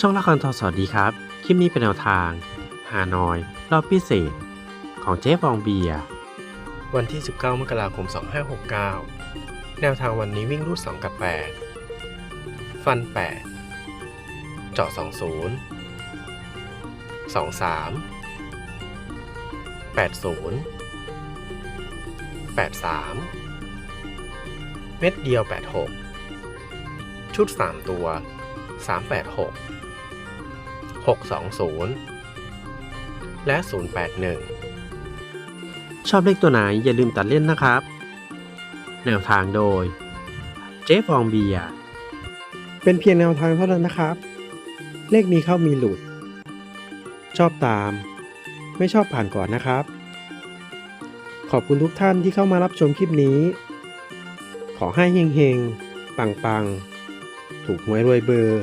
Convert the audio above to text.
ช่องละครทอสวัสดีครับ คลิปนี้เป็นแนวทาง ฮานอย รอบพิเศษ ของเจ๊ฟองเบีย วันที่ 19 มกราคม 2569 แนวทางวันนี้วิ่งรูด 2 กับ 8 ฟัน 8 เจาะ 20 23 80 83 เม็ดเดียว 86 ชุด 3 ตัว386 620 และ 081 ชอบเลขตัวไหนอย่าลืมตัดเล่นนะครับ แนวทางโดย เจ๊ฟองเบียร์เป็นเพียงแนวทางเท่านั้นนะครับ เลขมีเข้ามีหลุด ชอบตาม ไม่ชอบผ่านก่อนนะครับ ขอบคุณทุกท่านที่เข้ามารับชมคลิปนี้ ขอให้เฮงๆ ปังๆ ถูกหวยรวยเบอร์